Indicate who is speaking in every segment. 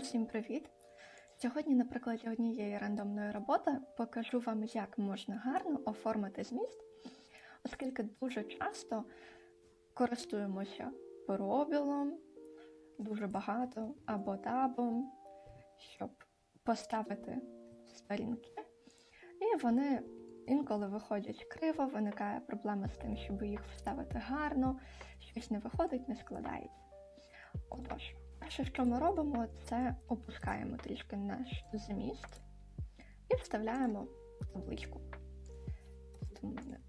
Speaker 1: Усім привіт! Сьогодні на прикладі однієї рандомної роботи покажу вам, як можна гарно оформити зміст, оскільки дуже часто користуємося пробілом, дуже багато або табом, щоб поставити сторінки. І вони інколи виходять криво, виникає проблема з тим, щоб їх вставити гарно, щось не виходить, не складається. Отож, перше, що ми робимо, це опускаємо трішки наш зміст і вставляємо табличку. Тут у мене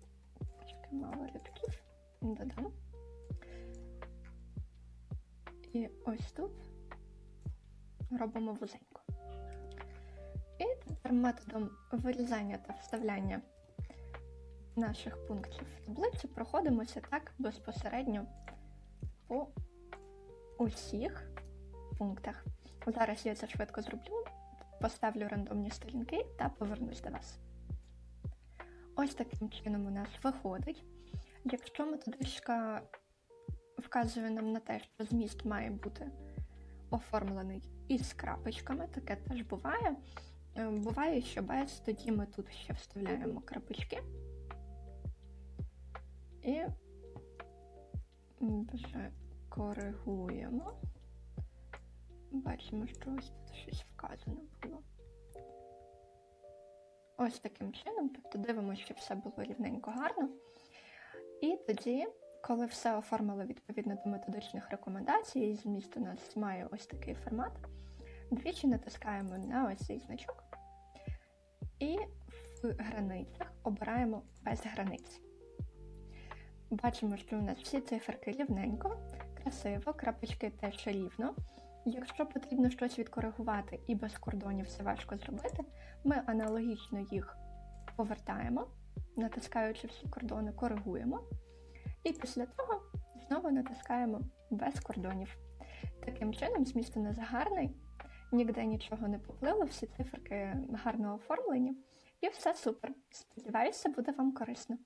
Speaker 1: трішки мало рядків, додам. І ось тут робимо вузенько. І тепер методом вирізання та вставляння наших пунктів в таблицю проходимося так безпосередньо по усіх пунктах. Зараз я це швидко зроблю, поставлю рандомні сторінки та повернусь до вас. Ось таким чином у нас виходить. Якщо методичка вказує нам на те, що зміст має бути оформлений із крапочками, таке теж буває. Е, Буває, що без, тоді ми тут ще вставляємо крапочки. І вже коригуємо. Бачимо, що ось тут щось вказано було. Ось таким чином, тобто дивимося, щоб все було рівненько гарно. І тоді, коли все оформили відповідно до методичних рекомендацій, зміст у нас має ось такий формат, двічі натискаємо на ось цей значок. І в границях обираємо без границь. Бачимо, що у нас всі циферки рівненько, красиво, крапочки теж рівно. Якщо потрібно щось відкоригувати і без кордонів це важко зробити, ми аналогічно їх повертаємо, натискаючи всі кордони, коригуємо. І після того знову натискаємо без кордонів. Таким чином, зміст у нас гарний, ніде нічого не поплило, всі циферки гарно оформлені, і все супер. Сподіваюся, буде вам корисно.